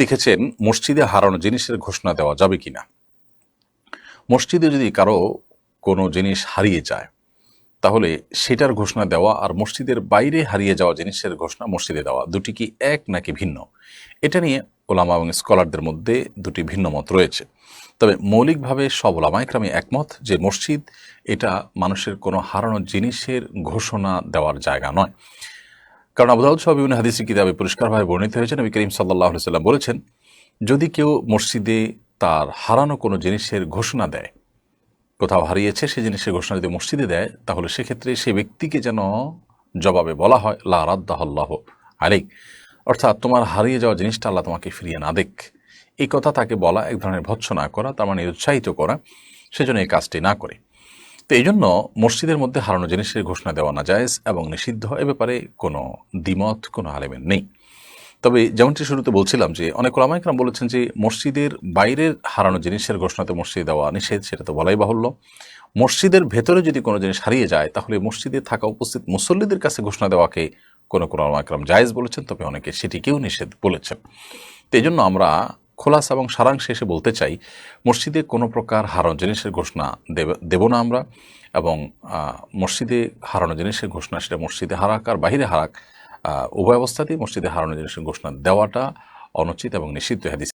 লিখেছেন, মসজিদে হারানো জিনিসের ঘোষণা দেওয়া যাবে কি না মসজিদে যদি কারও কোনো জিনিস হারিয়ে যায়, তাহলে সেটার ঘোষণা দেওয়া আর মসজিদের বাইরে হারিয়ে যাওয়া জিনিসের ঘোষণা মসজিদে দেওয়া দুটি কি এক নাকি ভিন্ন? এটা নিয়ে ওলামা এবং স্কলারদের মধ্যে দুটি ভিন্ন মত রয়েছে। তবে মৌলিকভাবে সব ওলামাইক্রামে একমত যে মসজিদ এটা মানুষের কোনো হারানো জিনিসের ঘোষণা দেওয়ার জায়গা নয়। কারণ আবুদাউদ সহ বিভিন্ন হাদিসি কিতাবে পরিষ্কারভাবে বর্ণিত হয়েছে নবী করিম সাল্লাহ সাল্লাম বলেছেন, যদি কেউ মসজিদে তার হারানো কোনো জিনিসের ঘোষণা দেয়, কোথাও হারিয়েছে সেই জিনিসের ঘোষণা যদি মসজিদে দেয়, তাহলে সেক্ষেত্রে সেই ব্যক্তিকে যেন জবাবে বলা হয়, লা রাদ্দাহল্লাহ আলিক অর্থাৎ তোমার হারিয়ে যাওয়া জিনিসটা আল্লাহ তোমাকে ফিরিয়ে না দেখ এই কথা তাকে বলা, এক ধরনের ভৎসনা করা, তার মানে উৎসাহিত করা, সেজন্য এই কাজটি না করে। তো এই জন্য মসজিদের মধ্যে হারানো জিনিসের ঘোষণা দেওয়া না জায়েজ এবং নিষিদ্ধ এ ব্যাপারে কোনো দ্বিমত, কোনো আলেমের নেই। তবে যেমনটি শুরুতে বলছিলাম যে অনেক ওলামাইকরাম বলেছেন যে মসজিদের বাইরের হারানো জিনিসের ঘোষণাতে মসজিদে দেওয়া নিষেধ, সেটা তো বলাই বাহুল্য। মসজিদের ভেতরে যদি কোনো জিনিস হারিয়ে যায়, তাহলে মসজিদে থাকা উপস্থিত মুসল্লিদের কাছে ঘোষণা দেওয়াকে কোনো কোনো ওলামাইকরাম জায়েজ বলেছেন, তবে অনেকে সেটিকেও নিষেধ বলেছেন। তো এই জন্য আমরা খোলাস এবং সারাংশে এসে বলতে চাই, মসজিদে কোনো প্রকার হারানো জিনিসের ঘোষণা দেব না আমরা এবং মসজিদে হারানো জিনিসের ঘোষণা সেটা মসজিদে হারাক আর বাহিরে হারাক উভয় অবস্থাতেই মসজিদে হারানো জিনিসের ঘোষণা দেওয়াটা অনুচিত এবং নিষিদ্ধ হাদিস।